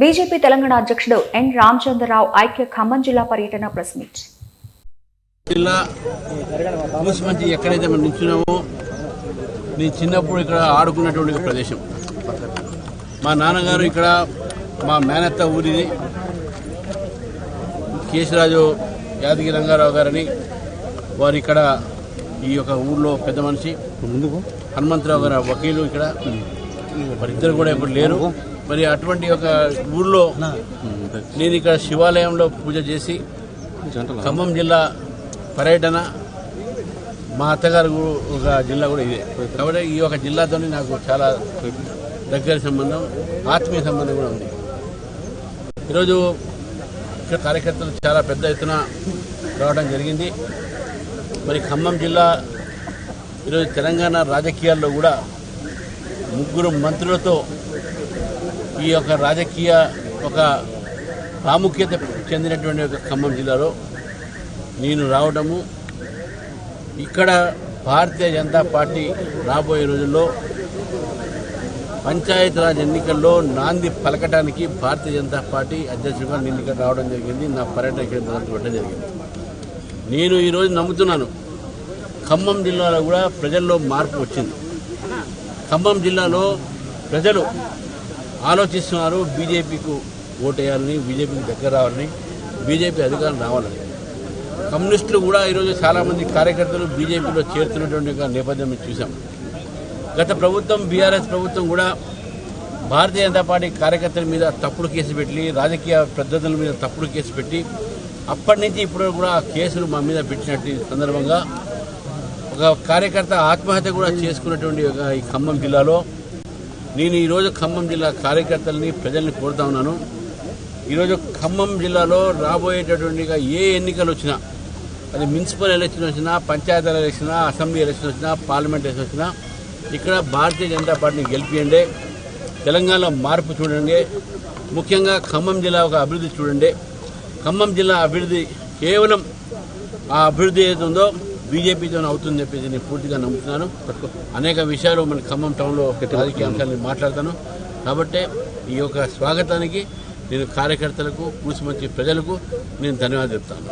BJP Telangana అధ్యక్షుడు ఎన్ రామచంద్రరావు ఐక్య ఖమ్మం జిల్లా పర్యటన ప్రెస్ మీట్. జిల్లా మంచి ఎక్కడైతే మనం నిల్చున్నామో నేను చిన్నప్పుడు ఇక్కడ ఆడుకున్నటువంటి ప్రదేశం. మా నాన్నగారు ఇక్కడ మా మేనత్త ఊరిది. కేశరాజు యాదగిరి రంగారావు గారని వారు ఇక్కడ ఈ యొక్క ఊర్లో పెద్ద మనిషి. హనుమంతరావు గారు వకీలు ఇక్కడ. వారిద్దరు కూడా ఇప్పుడు లేరు. మరి అటువంటి ఒక ఊర్లో నేను ఇక్కడ శివాలయంలో పూజ చేసి ఖమ్మం జిల్లా పర్యటన మా అత్తగారు ఒక జిల్లా కూడా ఇదే. కాబట్టి ఈ యొక్క జిల్లాతో నాకు చాలా దగ్గర సంబంధం ఆత్మీయ సంబంధం కూడా ఉంది. ఈరోజు ఇక్కడ కార్యకర్తలు చాలా పెద్ద ఎత్తున రావడం జరిగింది. మరి ఖమ్మం జిల్లా ఈరోజు తెలంగాణ రాజకీయాల్లో కూడా ముగ్గురు మంత్రులతో ఈ యొక్క రాజకీయ ఒక ప్రాముఖ్యత చెందినటువంటి ఒక ఖమ్మం జిల్లాలో నేను రావడము. ఇక్కడ భారతీయ జనతా పార్టీ రాబోయే రోజుల్లో పంచాయతీరాజ్ ఎన్నికల్లో నాంది పలకటానికి భారతీయ జనతా పార్టీ అధ్యక్షుడిగా నేను ఇక్కడ రావడం జరిగింది. నా పర్యటన ఇక్కడ మొదలుపెట్టడం జరిగింది. నేను ఈరోజు నమ్ముతున్నాను ఖమ్మం జిల్లాలో కూడా ప్రజల్లో మార్పు వచ్చింది. ఖమ్మం జిల్లాలో ప్రజలు ఆలోచిస్తున్నారు. బీజేపీకు ఓటేయాలని బీజేపీకి దగ్గర రావాలని బీజేపీ అధికారం రావాలని. కమ్యూనిస్టులు కూడా ఈరోజు చాలామంది కార్యకర్తలు బీజేపీలో చేరుతున్నటువంటి నేపథ్యం చూసాం గత ప్రభుత్వం బీఆర్ఎస్ ప్రభుత్వం కూడా భారతీయ జనతా పార్టీ కార్యకర్తల మీద తప్పుడు కేసు పెట్టి రాజకీయ పద్ధతుల మీద తప్పుడు కేసు పెట్టి అప్పటి నుంచి ఇప్పుడు కూడా ఆ కేసులు మా మీద పెట్టినట్టు సందర్భంగా ఒక కార్యకర్త ఆత్మహత్య కూడా చేసుకున్నటువంటి ఈ ఖమ్మం జిల్లాలో నేను ఈరోజు ఖమ్మం జిల్లా కార్యకర్తలని ప్రజల్ని కోరుతా ఉన్నాను. ఈరోజు ఖమ్మం జిల్లాలో రాబోయేటటువంటి ఏ ఎన్నికలు వచ్చినా అది మున్సిపల్ ఎలక్షన్ వచ్చినా పంచాయతీ ఎలక్షన్ అసెంబ్లీ ఎలక్షన్ వచ్చినా పార్లమెంట్ ఎలక్షన్ వచ్చినా ఇక్కడ భారతీయ జనతా పార్టీని గెలిపియండి. తెలంగాణలో మార్పు చూడండి. ముఖ్యంగా ఖమ్మం జిల్లా ఒక అభివృద్ధి చూడండి. ఖమ్మం జిల్లా అభివృద్ధి కేవలం ఆ అభివృద్ధి ఏదో ఉందో బీజేపీతో అవుతుందని చెప్పేసి నేను పూర్తిగా నమ్ముతున్నాను. అనేక విషయాలు మన ఖమ్మం టౌన్లో రాజకీయ అంశాలను మాట్లాడతాను. కాబట్టి ఈ యొక్క స్వాగతానికి నేను కార్యకర్తలకు కూసిమంచి ప్రజలకు నేను ధన్యవాదాలు చెప్తాను.